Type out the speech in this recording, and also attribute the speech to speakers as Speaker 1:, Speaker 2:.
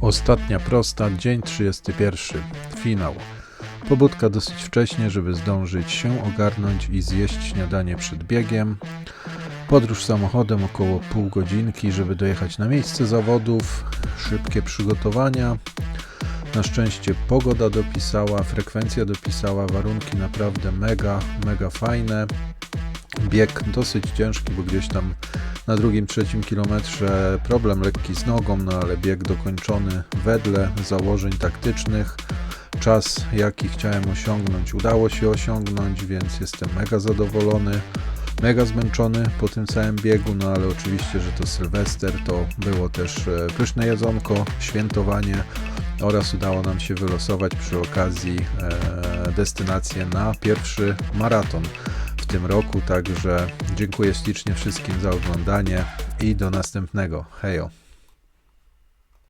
Speaker 1: Ostatnia prosta, dzień 31. Finał. Pobudka dosyć wcześnie, żeby zdążyć się ogarnąć i zjeść śniadanie przed biegiem. Podróż samochodem około pół godzinki, żeby dojechać na miejsce zawodów. Szybkie przygotowania. Na szczęście pogoda dopisała, frekwencja dopisała, warunki naprawdę mega, mega fajne. Bieg dosyć ciężki, bo gdzieś tam na drugim, trzecim kilometrze problem lekki z nogą, no ale bieg dokończony wedle założeń taktycznych. Czas, jaki chciałem osiągnąć, udało się osiągnąć, więc jestem mega zadowolony, mega zmęczony po tym całym biegu, no ale oczywiście, że to Sylwester, to było też e, pyszne jedzonko, świętowanie oraz udało nam się wylosować przy okazji e, destynację na pierwszy maraton w tym roku, także dziękuję ślicznie wszystkim za oglądanie i do następnego. Hejo!